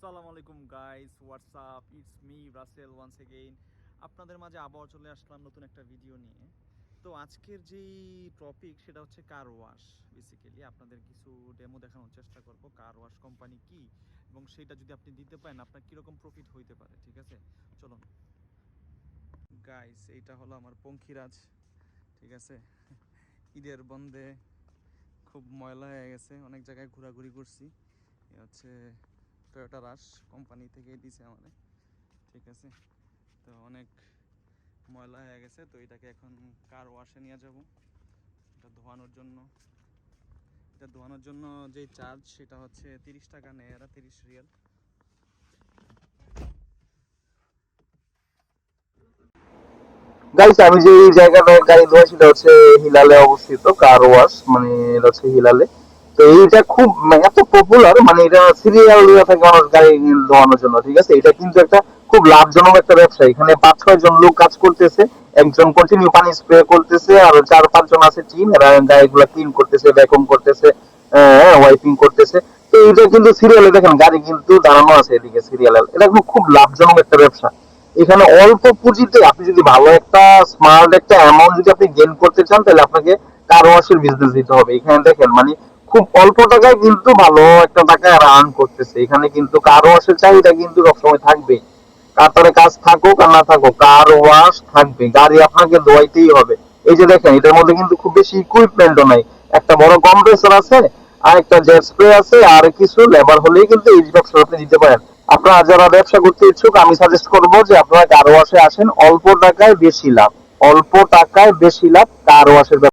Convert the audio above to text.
আসসালামু আলাইকুম guys WhatsApp it's me Rasel once again আপনাদের মাঝে আবার চলে আসলাম নতুন একটা ভিডিও নিয়ে। তো আজকের যেই টপিক সেটা হচ্ছে কার ওয়াশ বেসিক্যালি আপনাদের কিছু ডেমো দেখানোর চেষ্টা করব কার ওয়াশ কোম্পানি কি, এবং সেটা যদি আপনি দিতে পারেন, আপনার কীরকম প্রফিট হইতে পারে, ঠিক আছে? চলুন। গাইস এইটা হলো আমার পঙ্খিরাজ, ঠিক আছে? ঈদের বন্ধে খুব ময়লা হয়ে গেছে, অনেক জায়গায় ঘোরাঘুরি করছি। হচ্ছে টয়োটা রাশ কোম্পানি থেকে দিছে আমাদের ঠিক আছে? তো অনেক ময়লা হয়ে গেছে, তো এটাকে এখন কার ওয়াশে নিয়ে যাব। এটা ধোয়ানোর জন্য। এটা ধোয়ানোর জন্য যে চার্জ সেটা হচ্ছে তিরিশ টাকা নেয় এরা তিরিশ রিয়াল। আমি যে এই জায়গাটায় গাড়ি ধোয়া, সেটা হচ্ছে হিলালে অবস্থিত কার ওয়াশ মানে হচ্ছে হিলালে। এইটা খুব মানে এত পপুলার মানে এটা সিরিয়াল থাকে মানুষ গাড়ি ধোয়ানোর জন্য, ঠিক আছে? এটা কিন্তু একটা খুব লাভজনক একটা ব্যবসা। এখানে পাঁচ, ছয় জন লোক কাজ করতেছে, একজন কন্টিনিউ পানি স্প্রে করতেছে, আর চার, পাঁচ জন আছে টিম এরা গাড়িগুলো ক্লিন করতেছে ভ্যাকুম করতেছে ওয়াইপিং করতেছে। তো এটা কিন্তু সিরিয়ালে দেখেন, গাড়ি কিন্তু দাঁড়ানো আছে এদিকে সিরিয়াল এটা কিন্তু খুব লাভজনক একটা ব্যবসা। এখানে অল্প পুঁজিতে আপনি যদি ভালো একটা স্মার্ট একটা অ্যামাউন্ট যদি আপনি গেইন করতে চান, তাহলে আপনাকে কার ওয়াশের বিজনেস দিতে হবে। এখানে দেখেন মানে খুব অল্প টাকায় কিন্তু ভালো একটা টাকা আর্ন করতেছে। এখানে কিন্তু কার ওয়াশের চাহিদা কিন্তু সবসময় থাকবে। কাতারে কাজ থাকুক আর না থাকুক কার ওয়াশ থাকবে। গাড়ি আপনাকে ধোয়াইতেই হবে। এই যে দেখেন, এটার মধ্যে কিন্তু খুব বেশি ইকুইপমেন্টও নাই। একটা বড় কম্প্রেসর আছে আর একটা জেট স্প্রে আছে, আর কিছু লেবার হলেই কিন্তু এই বক্স আপনি দিতে পারেন। আপনারা যারা ব্যবসা করতে ইচ্ছুক, আমি সাজেস্ট করব যে আপনারা কার ওয়াশে আসেন, অল্প টাকায় বেশি লাভ। অল্প টাকায় বেশি লাভ কার ওয়াশের